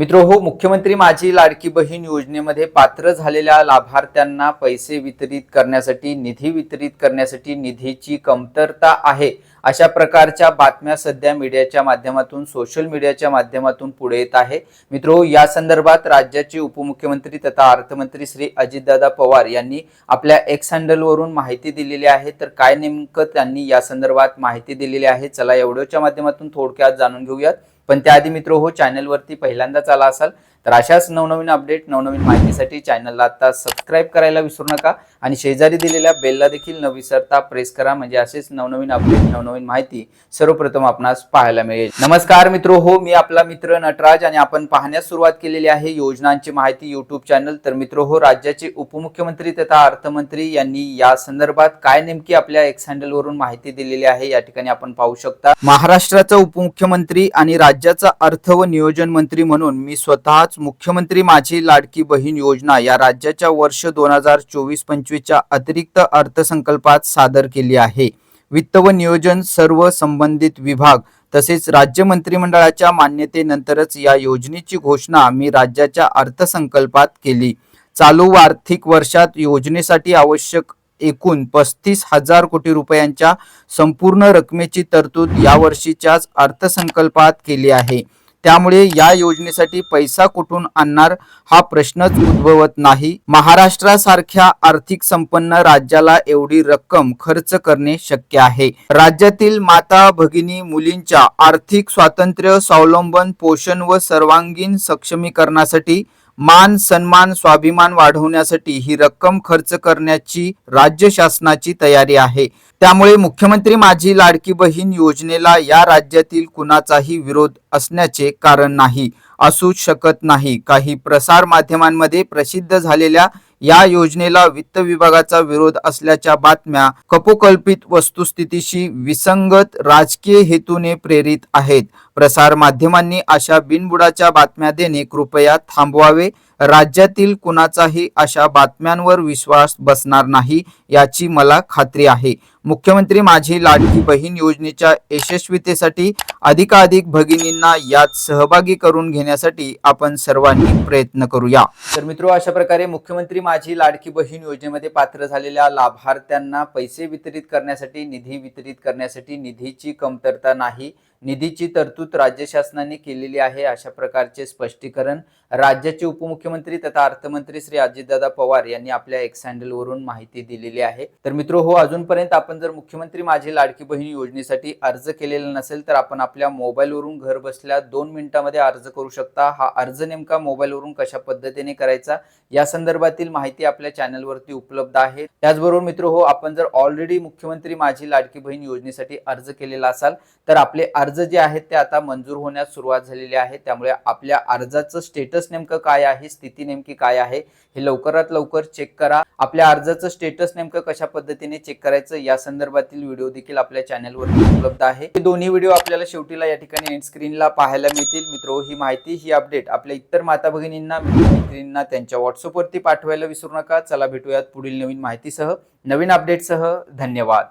मित्र हो मुख्यमंत्री माझी लाडकी बहीण योजनेमध्ये पात्र झालेल्या लाभार्थ्यांना पैसे वितरित करण्यासाठी निधी वितरित करण्यासाठी निधीची कमतरता आहे. अशा प्रकारच्या बातम्या सध्या मीडियाच्या माध्यमातून सोशल मीडियाच्या माध्यमातून पुढे येत आहे. मित्रो या संदर्भात राज्याचे उपमुख्यमंत्री तथा अर्थमंत्री श्री अजितदादा पवार यांनी आपल्या एक्स हँडलवरून माहिती दिलेली आहे. तर काय नेमकं त्यांनी या संदर्भात माहिती दिलेली आहे? चला एवढ्याच्या माध्यमातून थोडक्यात जाणून घेऊयात. पण त्याआधी मित्र हो चॅनलवरती पहिल्यांदाच आला असाल तर अशाच नवनवीन अपडेट नवनवीन माहितीसाठी चॅनलला आता सबस्क्राईब करायला विसरू नका. आणि शेजारी दिलेल्या बेलला देखील न विसरता प्रेस करा. म्हणजे असेच नवनवीन अपडेट नवनवीन माहिती सर्वप्रथम आपणास पाहायला मिळेल. नमस्कार मित्र. हो मी आपला मित्र नटराज आणि आपण पाहण्यास सुरुवात केलेली आहे योजनांची माहिती युट्यूब चॅनल तर मित्र हो राज्याचे उपमुख्यमंत्री तथा अर्थमंत्री यांनी या संदर्भात काय नेमकी आपल्या एक्स हँडल वरून माहिती दिलेली आहे या ठिकाणी आपण पाहू शकता. महाराष्ट्राचा उपमुख्यमंत्री आणि राज्याचा अर्थ व नियोजन मंत्री म्हणून मी स्वतः स्वतःच मुख्यमंत्री माझी लाडकी बहीण योजना या राज्याच्या वर्ष दोन हजार चोवीस पंचवीसच्या अतिरिक्त अर्थसंकल्पात सादर केली आहे. वित्त व नियोजन सर्व संबंधित विभाग तसेच राज्य मंत्रिमंडळाच्या मान्यतेनंतरच या योजनेची घोषणा मी राज्याच्या अर्थसंकल्पात केली. चालू आर्थिक वर्षात योजनेसाठी आवश्यक एकूण पस्तीस हजार कोटी रुपयांच्या संपूर्ण रकमेची तरतूद यावर्षीच्याच अर्थसंकल्पात केली आहे. त्यामुळे या योजनेसाठी पैसा कुठून आणणार हा प्रश्नच उद्भवत नाही. महाराष्ट्रासारख्या आर्थिक संपन्न राज्याला एवढी रक्कम खर्च करणे शक्य आहे. राज्यातील माता भगिनी मुलींच्या आर्थिक स्वातंत्र्य स्वावलंबन पोषण व सर्वांगीण सक्षमीकरणासाठी मान सन्मान स्वाभिमान वाढवण्यासाठी ही रक्कम खर्च करण्याची राज्य शासनाची तयारी आहे. त्यामुळे मुख्यमंत्री माझी लाडकी बहीण योजनेला या राज्यातील कुणाचाही विरोध असण्याचे कारण नाही असू शकत नाही. काही प्रसार माध्यमांमध्ये प्रसिद्ध झालेल्या या योजनेला वित्त विभागाचा विरोध असल्याच्या बातम्या कपोकल्पित वस्तुस्थितीशी विसंगत राजकीय हेतूने प्रेरित आहेत. प्रसार माध्यमांनी अशा बिनबुडाच्या बातम्या देणे कृपया थांबवावे. राज्यातील कुणाचाही अशा बातम्यांवर विश्वास बसणार नाही याची मला खात्री आहे. मुख्यमंत्री माझी लाडकी बहीण योजनेच्या यशस्वीतेसाठी अधिकाधिक भगिनींना यात सहभागी करून घेण्यासाठी आपण सर्वांनी प्रयत्न करूया. तर मित्रो अशा प्रकारे मुख्यमंत्री माझी लाडकी बहीण योजनेमध्ये पात्र झालेल्या लाभार्थ्यांना पैसे वितरित करण्यासाठी निधी वितरित करण्यासाठी निधीची कमतरता नाही. निधीची तरतूद राज्य शासनाने केलेली आहे अशा प्रकारचे स्पष्टीकरण राज्याचे उपमुख्यमंत्री तथा अर्थमंत्री श्री अजितदादा पवार यांनी आपल्या एक्स हँडलवरून माहिती दिलेली आहे. तर मित्रो हो अजूनपर्यंत आपण जर मुख्यमंत्री माझी लाडकी बहीण योजनेसाठी अर्ज केलेला नसेल तर आपण आपल्या मोबाईलवरून घर बसल्या दोन मिनिटांमध्ये अर्ज करू शकता. हा अर्ज नेमका मोबाईलवरून कशा पद्धतीने करायचा या संदर्भातील माहिती आपल्या चॅनलवरती उपलब्ध आहे. त्याचबरोबर मित्र हो आपण जर ऑलरेडी मुख्यमंत्री माझी लाडकी बहीण योजनेसाठी अर्ज केलेला असाल तर आपले अर्ज जे आहेत ते आता मंजूर होण्यास सुरुवात झालेली आहे. त्यामुळे आपल्या अर्जाचं स्टेटस नेमकं काय आहे? स्थिती नेमकी काय आहे? हे लवकरात लवकर चेक करा. आपल्या अर्जाचं स्टेटस नेमकं कशा पद्धतीने चेक करायचं या संदर्भातील व्हिडिओ देखील आपल्या चॅनलवर उपलब्ध आहे. हे दोन्ही व्हिडिओ आपल्याला शेवटीला या ठिकाणी एंड स्क्रीनला पाहायला मिळतील. मित्रो ही माहिती ही अपडेट आपल्या इतर माता भगिनींना मित्रमैत्रिणींना त्यांच्या व्हॉट्सअपवरती पाठवायला विसरू नका. चला भेटूयात पुढील नवीन माहितीसह. नवीन अपडेटसह धन्यवाद.